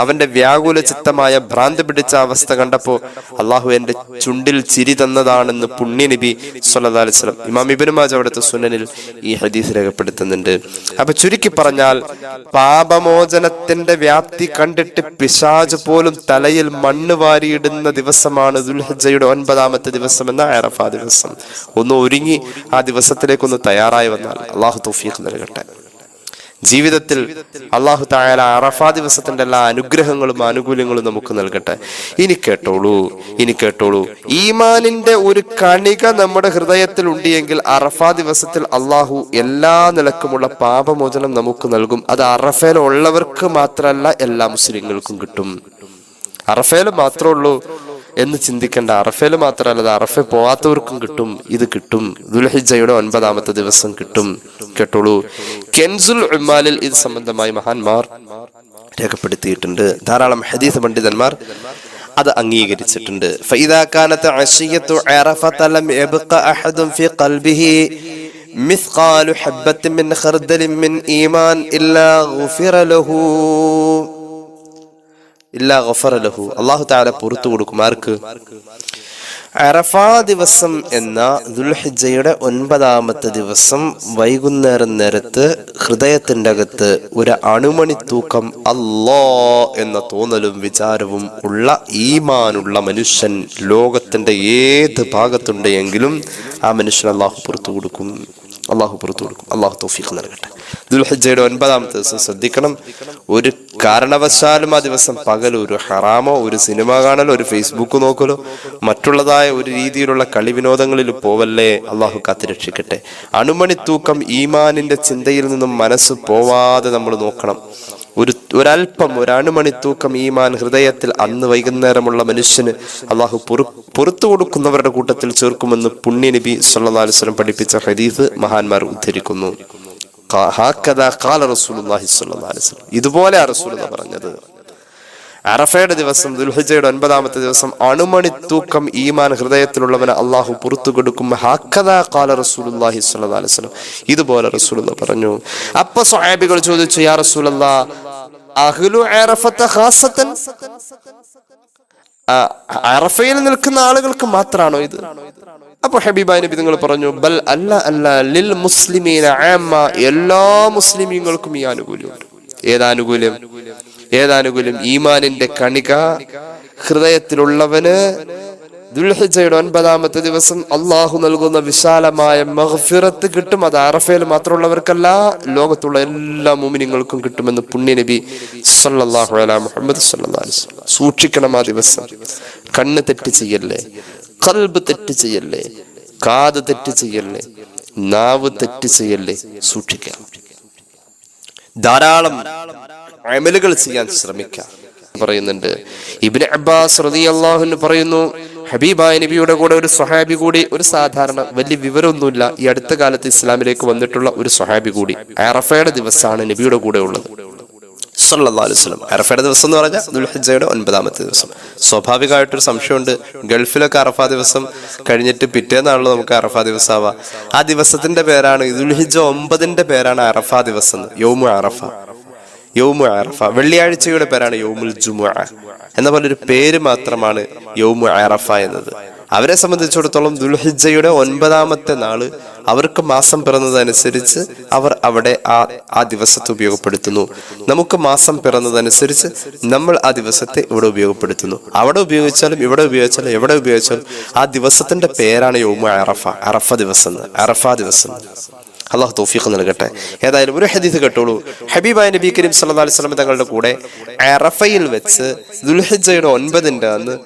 അവന്റെ വ്യാകുല ചിത്തമായ ഭ്രാന്ത് പിടിച്ച അവസ്ഥ കണ്ടപ്പോ അള്ളാഹു എന്റെ ചുണ്ടിൽ ചിരി തന്നതാണെന്ന് സല്ലല്ലാഹു അലൈഹി വസല്ലം ഇമാം ഇബ്നു മാജ അവിടുത്തെ സുനനിൽ ഈ ഹദീസ് രേഖപ്പെടുത്തുന്നുണ്ട്. അപ്പൊ ചുരുക്കി പറഞ്ഞാൽ പാപമോചനത്തിന്റെ വ്യാപ്തി കണ്ടിട്ട് പിശാജ് പോലും തലയിൽ മണ്ണ് വാരിയിടുന്ന ദിവസമാണ് ദുൽഹജ്ജയുടെ ഒൻപതാമത്തെ ദിവസം എന്ന അറഫ ദിവസം. ഒന്ന് ഒരുങ്ങി ആ ദിവസത്തിലേക്കൊന്ന് തയ്യാറായി വന്നാൽ അള്ളാഹു തൗഫീഖ് നൽകട്ടെ. ജീവിതത്തിൽ അള്ളാഹു തായാല അറഫാ ദിവസത്തിന്റെ എല്ലാ അനുഗ്രഹങ്ങളും ആനുകൂല്യങ്ങളും നമുക്ക് നൽകട്ടെ. ഇനി കേട്ടോളൂ ഇനി കേട്ടോളൂ. ഈമാനിന്റെ ഒരു കണിക നമ്മുടെ ഹൃദയത്തിൽ ഉണ്ടെങ്കിൽ അറഫാ ദിവസത്തിൽ അള്ളാഹു എല്ലാ നിലക്കുമുള്ള പാപമോചനം നമുക്ക് നൽകും. അത് അറഫയിൽ ഉള്ളവർക്ക് മാത്രമല്ല എല്ലാ മുസ്ലിങ്ങൾക്കും കിട്ടും. അറഫയിൽ മാത്രമേ ഉള്ളൂ. എന്ന് ചിന്തിക്കേണ്ട അറഫയിൽ മാത്രമല്ല അത് അറഫ പോവാത്തവർക്കും കിട്ടും ഇത് കിട്ടും ദുൽഹിജയുടെ ഒൻപതാമത്തെ ദിവസം കിട്ടും കേട്ടോളൂ കെൻസുൽ ഉമാലിൽ ഇത് സംബന്ധമായി മഹാന്മാർ രേഖപ്പെടുത്തിയിട്ടുണ്ട് ധാരാളം ഹദീസ് പണ്ഡിതന്മാർ അത് അംഗീകരിച്ചിട്ടുണ്ട് فإذا كانت عشية عرفة لم يبق أحد في قلبه مثقال حبة من خردل من إيمان إلا غفر له ഇല്ലാ ഗഫറ ലഹു അള്ളാഹു താല പുറത്തു കൊടുക്കും. ആർക്ക്? അറഫാ ദിവസം എന്ന ദുൽഹിജയുടെ ഒൻപതാമത്തെ ദിവസം വൈകുന്നേരം നേരത്ത് ഹൃദയത്തിന്റെ അകത്ത് ഒരു അണുമണി തൂക്കം അല്ലോ എന്ന തോന്നലും വിചാരവും ഉള്ള ഈമാനുള്ള മനുഷ്യൻ ലോകത്തിന്റെ ഏത് ഭാഗത്തുണ്ടെങ്കിലും ആ മനുഷ്യൻ അള്ളാഹു പുറത്തു കൊടുക്കും. അള്ളാഹു പുറത്തു കൊടുക്കും. അള്ളാഹു തൗഫീഖ് നൽകട്ടെ. ദുൽഹജ്ജയുടെ ഒൻപതാമത്തെ ദിവസം ശ്രദ്ധിക്കണം. ഒരു കാരണവശാലും ആ ദിവസം പകൽ ഒരു ഹറാമോ ഒരു സിനിമ കാണലോ ഒരു ഫേസ്ബുക്ക് നോക്കലോ മറ്റുള്ളതായ ഒരു രീതിയിലുള്ള കളി വിനോദങ്ങളിൽ പോവല്ലേ അള്ളാഹു കാത്തിരക്ഷിക്കട്ടെ അണുമണി തൂക്കം ഈമാനിന്റെ ചിന്തയിൽ നിന്നും മനസ്സ് പോവാതെ നമ്മൾ നോക്കണം. ഒരു ഒരല്പം ഒരണുമണി തൂക്കം ഈമാൻ ഹൃദയത്തിൽ അന്ന് വൈകുന്നേരമുള്ള മനുഷ്യന് അള്ളാഹു പൊറു പുറത്തു കൊടുക്കുന്നവരുടെ കൂട്ടത്തിൽ ചേർക്കുമെന്ന് പുണ്യ നബി വസല്ലം പഠിപ്പിച്ച ഹദീസ് മഹാന്മാർ ഉദ്ധരിക്കുന്നു. ഇതുപോലെ ആ റസൂൽ പറഞ്ഞത്. അറഫയുടെ ദിവസം ദുൽഹജയുടെ ഒൻപതാമത്തെ ദിവസം അണുമണി തൂക്കം ഈമാൻ ഹൃദയത്തിലുള്ളവന് അള്ളാഹു പുറത്തു കൊടുക്കും. റസൂലുള്ളാഹി സ്വല്ലല്ലാഹു അലൈഹി വസല്ലം. ഇതുപോലെ റസൂലുള്ള പറഞ്ഞു. അപ്പൊ സ്വഹാബികൾ ചോദിച്ചു യാ റസൂൽ അഹ്ലു അറഫയിൽ നിൽക്കുന്ന ആളുകൾക്ക് മാത്രമാണോ ഇത്? അപ്പൊ ഹബീബായ നബി നിങ്ങൾ പറഞ്ഞു ബൽ അല്ല അല്ല ലിൽ മുസ്ലിമീന എല്ലാ മുസ്ലിമീങ്ങൾക്കും ഈ ആനുകൂല്യമുണ്ട് ഏതാനുകൂല്യം? ഏതാനുകൂല്യം? ഈമാനിന്റെ കണിക. ഹൃദയത്തിലുള്ളവന് ദുൽഹിജയുടെ ഒൻപതാമത്തെ ദിവസം അള്ളാഹു നൽകുന്ന വിശാലമായ മഹഫിറത്ത് കിട്ടും. അത് അറഫയിൽ മാത്രമുള്ളവർക്കല്ല ലോകത്തുള്ള എല്ലാ മുമിനിങ്ങൾക്കും കിട്ടുമെന്ന് പുണ്യ നബി സല്ലല്ലാഹു അലാ മുഹമ്മദ് സൂക്ഷിക്കണം ആ ദിവസം. കണ്ണ് തെറ്റ് ചെയ്യല്ലേ? കൽബ് തെറ്റ് ചെയ്യല്ലേ? കാത് തെറ്റ് ചെയ്യല്ലേ? നാവ് തെറ്റ് ചെയ്യല്ലേ? സൂക്ഷിക്കാം ധാരാളം അമലുകൾ ചെയ്യാൻ ശ്രമിക്കാം. പറയുന്നുണ്ട്. ഇബിന് അബ്ബാസ് റളിയല്ലാഹു പറയുന്നു ഹബീബായ നബിയുടെ കൂടെ ഒരു സ്വഹാബി കൂടി ഒരു സാധാരണ വലിയ വിവരമൊന്നുമില്ല. ഈ അടുത്ത കാലത്ത് ഇസ്ലാമിലേക്ക് വന്നിട്ടുള്ള ഒരു സ്വഹാബി കൂടി അറഫയുടെ ദിവസമാണ് നബിയുടെ കൂടെ ഉള്ളത്. സല്ലാസ്ലം അറഫയുടെ ദിവസം എന്ന് പറഞ്ഞാൽ ദുൽഹിജയുടെ ഒൻപതാമത്തെ ദിവസം. സ്വാഭാവികമായിട്ടൊരു സംശയമുണ്ട്. ഗൾഫിലൊക്കെ അറഫ ദിവസം കഴിഞ്ഞിട്ട് പിറ്റേന്നാണല്ലോ നമുക്ക് അറഫ ദിവസം ആവാ ആ ദിവസത്തിന്റെ പേരാണ് ദുൽഹിജ ഒമ്പതിന്റെ പേരാണ് അറഫ ദിവസം യൗമു അറഫ. യൗമു അറഫ. വെള്ളിയാഴ്ചയുടെ പേരാണ് യൗമുൽ ജുമുഅ. എന്ന പോലെ ഒരു പേര് മാത്രമാണ് യൗമു അറഫ എന്നത്. അവരെ സംബന്ധിച്ചിടത്തോളം ദുൽഹിജയുടെ ഒൻപതാമത്തെ നാൾ അവർക്ക് മാസം പിറന്നതനുസരിച്ച് അവർ അവിടെ ആ ആ ദിവസത്തെ ഉപയോഗപ്പെടുത്തുന്നു. നമുക്ക് മാസം പിറന്നതനുസരിച്ച് നമ്മൾ ആ ദിവസത്തെ ഇവിടെ ഉപയോഗപ്പെടുത്തുന്നു. അവിടെ ഉപയോഗിച്ചാലും ഇവിടെ ഉപയോഗിച്ചാലും എവിടെ ഉപയോഗിച്ചാലും ആ ദിവസത്തിന്റെ പേരാണ് യോമു അറഫ. അറഫ ദിവസം. അറഫ ദിവസം. അള്ളാഹു തൗഫീഖ് നൽകട്ടെ. ഏതായാലും ഒരു ഹദീസ് കേട്ടോളൂ. ഹബീബായ നബി കരീം സല്ലല്ലാഹു അലൈഹി വസല്ലം തങ്ങളുടെ കൂടെ അറഫയിൽ വെച്ച് ദുൽഹിജയുടെ ഒൻപതിന്റെ അന്ന്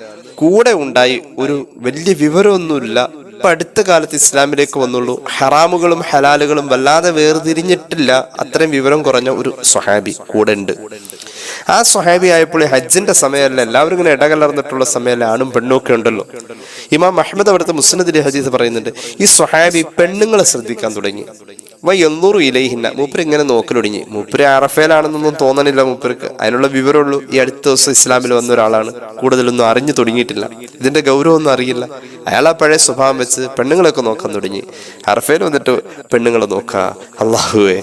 കൂടെ ഉണ്ടായി ഒരു വലിയ വിവരമൊന്നുമില്ല. ഇപ്പൊ അടുത്ത കാലത്ത് ഇസ്ലാമിലേക്ക് വന്നുള്ളൂ. ഹറാമുകളും ഹലാലുകളും വല്ലാതെ വേർതിരിഞ്ഞിട്ടില്ല. അത്രയും വിവരം കുറഞ്ഞ ഒരു സ്വഹാബി കൂടെ ഉണ്ട്. ആ സ്വഹാബി ആയപ്പോൾ ഹജ്ജിന്റെ സമയമല്ല എല്ലാവരും ഇങ്ങനെ ഇടകലർന്നിട്ടുള്ള സമയമല്ല ആണും പെണ്ണും ഒക്കെ ഉണ്ടല്ലോ. ഇമാം അഹമ്മദ് അവിടുത്തെ മുസ്ലിം ഹദീസ് പറയുന്നുണ്ട് ഈ സ്വഹാബി പെണ്ണുങ്ങളെ ശ്രദ്ധിക്കാൻ തുടങ്ങി. വൈ എണ്ണൂറ് ഇലയിഹിന്ന മൂപ്പര് ഇങ്ങനെ നോക്കലൊടിഞ്ഞ് മൂപ്പര് അറഫേലാണെന്നൊന്നും തോന്നണില്ല മൂപ്പർക്ക്. അതിനുള്ള വിവരമുള്ളൂ. ഈ അടുത്ത ദിവസം ഇസ്ലാമിൽ വന്ന ഒരാളാണ്. കൂടുതലൊന്നും അറിഞ്ഞു തുടങ്ങിയിട്ടില്ല. ഇതിന്റെ ഗൗരവമൊന്നും അറിയില്ല. അയാൾ ആ പഴയ സ്വഭാവം വെച്ച് പെണ്ണുങ്ങളൊക്കെ നോക്കാൻ തുടങ്ങി. അറഫേൽ വന്നിട്ട് പെണ്ണുങ്ങളെ നോക്കുക അള്ളാഹുവേ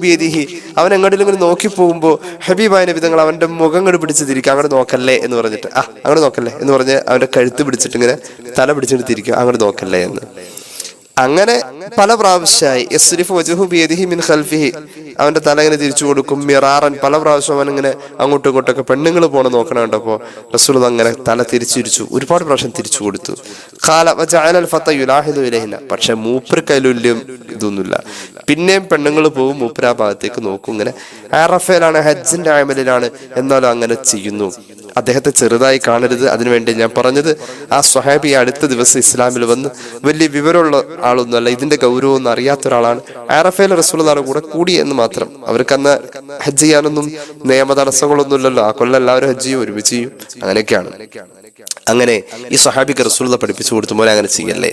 ബിയദിഹി. അവൻ എങ്ങോട്ടെങ്കിലും നോക്കി പോകുമ്പോൾ ഹബീബായ വിധങ്ങൾ അവന്റെ മുഖം അങ്ങോട്ട് പിടിച്ച് തിരിക്കുക. അങ്ങോട്ട് നോക്കല്ലേ എന്ന് പറഞ്ഞിട്ട്. ആ അങ്ങോട്ട് നോക്കല്ലേ എന്ന് പറഞ്ഞ് അവന്റെ കഴുത്ത് പിടിച്ചിട്ട് ഇങ്ങനെ തല പിടിച്ചിട്ട് തിരിക്കുക. അങ്ങോട്ട് നോക്കല്ലേ എന്ന്. അങ്ങനെ പല പ്രാവശ്യമായി. യസ്രിഫ് വജുഹു ബിയദിഹി മിൻ ഖൽഫിഹി. അവന്റെ തല ഇങ്ങനെ തിരിച്ചു കൊടുക്കും. മിറാറൻ പല പ്രാവശ്യം അവൻ ഇങ്ങനെ അങ്ങോട്ടും ഇങ്ങോട്ടൊക്കെ പെണ്ണുങ്ങൾ പോണ നോക്കണ കണ്ടപ്പോ റസൂൽ അങ്ങനെ തല തിരിച്ചിരിച്ചു. ഒരുപാട് പ്രാവശ്യം തിരിച്ചു കൊടുത്തു. കാല വജഅലൽ ഫത്ത യുലാഹിദു ഇലൈഹിന പക്ഷെ മൂപ്പർ കൈലുല്യം ഇതൊന്നുമില്ല. പിന്നെയും പെണ്ണുങ്ങൾ പോകും മൂപ്പര ആ ഭാഗത്തേക്ക് നോക്കും. ഇങ്ങനെ ആറഫയിലാണ് ഹജ്ജിന്റെ ആമലിലാണ് എന്നാലും അങ്ങനെ ചെയ്യുന്നു. അദ്ദേഹത്തെ ചെറുതായി കാണരുത്. അതിനുവേണ്ടി ഞാൻ പറഞ്ഞത് ആ സ്വഹാബി അടുത്ത ദിവസം ഇസ്ലാമിൽ വന്ന് വലിയ വിവരമുള്ള ആളൊന്നുമല്ല ഇതിന്റെ ഗൗരവമൊന്നും അറിയാത്ത ഒരാളാണ്. ആറഫേൽ റസൂലാണ് കൂടെ കൂടി എന്ന് മാത്രം. അവർക്ക് അന്ന് ഹജ്ജ് ചെയ്യാനൊന്നും നിയമ തടസ്സങ്ങളൊന്നും ഇല്ലല്ലോ ആ കൊല്ലം എല്ലാവരും ഹജ്ജ് ചെയ്യും ഒരുമിച്ച് ചെയ്യും. അങ്ങനെയൊക്കെയാണ്. അങ്ങനെ ഈ സ്വഹാബിക്ക് റസൂല പഠിപ്പിച്ചു കൊടുത്ത. പോലെ അങ്ങനെ ചെയ്യല്ലേ?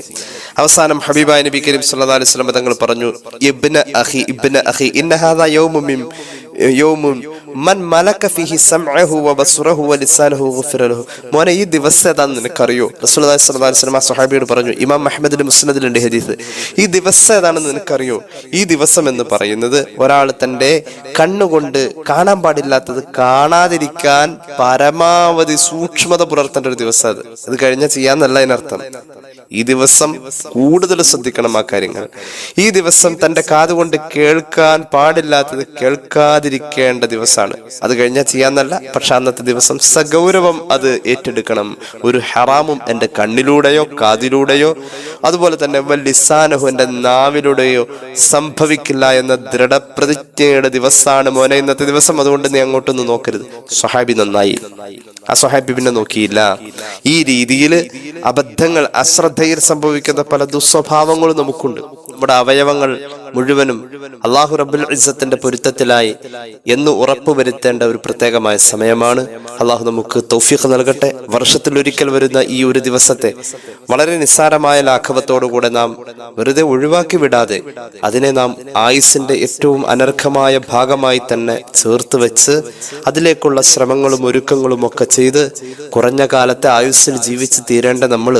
അവസാനം ഹബീബായ നബി കരീം സല്ലല്ലാഹു അലൈഹി വസല്ലം തങ്ങൾ പറഞ്ഞു ഇബ്ന അഖി ഇബ്ന അഖി ഇന്ന ഹാദാ യൗമും മിം യൗമുൻ മൻ മലക ഫീഹി സംഅഹു വബസ്റഹു വലിസാനഹു ഗുഫിറ ലഹു മോനെ ഈ ദിവസം ഏതാന്ന് നിനക്കറിയോ? റസൂലുള്ളാഹി സ്വല്ലല്ലാഹു അലൈഹി വസല്ലം സ്വഹാബിയോട് പറഞ്ഞു ഇമാം അഹ്മദിന്റെ മുസ്നദിലുണ്ട് ഹദീസ്. ഈ ദിവസം ഏതാണെന്ന് നിനക്കറിയോ? ഈ ദിവസം എന്ന് പറയുന്നത് ഒരാൾ തന്റെ കണ്ണുകൊണ്ട് കാണാൻ പാടില്ലാത്തത് കാണാതിരിക്കാൻ പരമാവധി സൂക്ഷ്മത പുലർത്തേണ്ട ഒരു ദിവസം അത്. അത് കഴിഞ്ഞാൽ ചെയ്യാന്നല്ല അതിനർത്ഥം. ഈ ദിവസം കൂടുതൽ ശ്രദ്ധിക്കണം ആ കാര്യങ്ങൾ. ഈ ദിവസം തന്റെ കാതുകൊണ്ട് കേൾക്കാൻ പാടില്ലാത്തത് കേൾക്കാതിരിക്കേണ്ട ദിവസമാണ് അത് കഴിഞ്ഞാൽ ചെയ്യാന്നല്ല പക്ഷെ അന്നത്തെ ദിവസം സഗൗരവം അത് ഏറ്റെടുക്കണം. ഒരു ഹറാമും എന്റെ കണ്ണിലൂടെയോ കാതിലൂടെയോ അതുപോലെ തന്നെ വല്ലിസാനഹു എന്റെ നാവിലൂടെയോ സംഭവിക്കില്ല എന്ന ദൃഢപ്രതിജ്ഞയുടെ ദിവസമാണ് മോനെ ഇന്നത്തെ ദിവസം. അതുകൊണ്ട് നീ അങ്ങോട്ടൊന്നും നോക്കരുത്. സൊഹാബി നന്നായി. ആ സൊഹാബി പിന്നെ നോക്കിയില്ല. ഈ രീതിയിൽ അബദ്ധങ്ങൾ അശ്രദ്ധയിൽ സംഭവിക്കുന്ന പല ദുസ്വഭാവങ്ങളും നമുക്കുണ്ട്. നമ്മുടെ അവയവങ്ങൾ മുഴുവനും അള്ളാഹു റബ്ബുൽ ഇസത്തിന്റെ പൊരുത്തത്തിലായി എന്ന് ഉറപ്പുവരുത്തേണ്ട ഒരു പ്രത്യേകമായ സമയമാണ്. അള്ളാഹു നമുക്ക് തൗഫീഖ് നൽകട്ടെ. വർഷത്തിൽ ഒരിക്കൽ വരുന്ന ഈ ഒരു ദിവസത്തെ വളരെ നിസ്സാരമായ ലാഘവത്തോടുകൂടെ നാം വെറുതെ ഒഴിവാക്കി വിടാതെ അതിനെ നാം ആയുസിന്റെ ഏറ്റവും അനർഘമായ ഭാഗമായി തന്നെ ചേർത്ത് വെച്ച് അതിലേക്കുള്ള ശ്രമങ്ങളും ഒരുക്കങ്ങളും ഒക്കെ ചെയ്ത് കുറഞ്ഞ കാലത്തെ ആയുസ്സിൽ ജീവിച്ച് തീരേണ്ട നമ്മൾ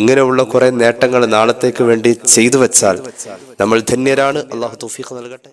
ഇങ്ങനെയുള്ള കുറെ നേട്ടങ്ങൾ നാളത്തേക്ക് വേണ്ടി ചെയ്തു വെച്ചാൽ നമ്മൾ ധന്യരാണ്. അള്ളാഹു തൗഫീഖ് നൽകട്ടെ.